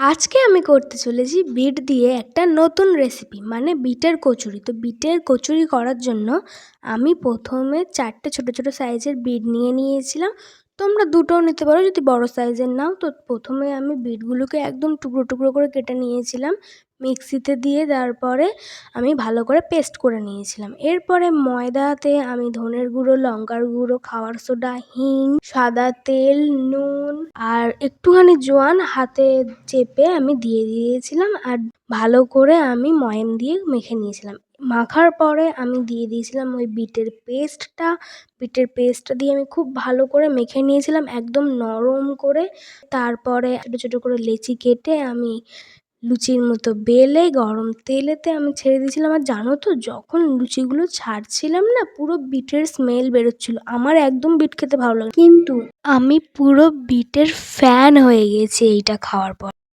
আজকে আমি করতে চলেছি বিট দিয়ে একটা নতুন রেসিপি মানে বিটের কচুরি। তো বিটের কচুরি করার জন্য আমি প্রথমে চারটে ছোট ছোট সাইজের বিট নিয়ে নিয়েছিলাম। তোমরা দুটোও নিতে পারো, যদি বড় সাইজের নাও। তো প্রথমে আমি বিটগুলোকে একদম টুকরো টুকরো করে কেটে নিয়েছিলাম, মিক্সিতে দিয়ে তারপরে আমি ভালো করে পেস্ট করে নিয়েছিলাম। এরপরে ময়দাতে আমি ধনের গুঁড়ো, লঙ্কার গুঁড়ো, খাওয়ার সোডা, হিং, সাদা তেল, নুন আর একটুখানি জোয়ান হাতে চেপে আমি দিয়ে দিয়েছিলাম আর ভালো করে আমি ময়াম দিয়ে মেখে নিয়েছিলাম। মাখার পরে আমি দিয়ে দিয়েছিলাম ওই বিটের পেস্টটা। বিটের পেস্টটা দিয়ে আমি খুব ভালো করে মেখে নিয়েছিলাম, একদম নরম করে। তারপরে ছোটো ছোটো করে লেচি কেটে আমি লুচির মতো বেলে গরম তেলেতে আমি ছেড়ে দিয়েছিলাম। আর জানো তো, যখন লুচিগুলো ছাড়ছিলাম না, পুরো বিটের স্মেল বেরোচ্ছিল। আমার একদম বিট খেতে ভালো লাগে কিন্তু আমি পুরো বিটের ফ্যান হয়ে গেছি এইটা খাওয়ার পর।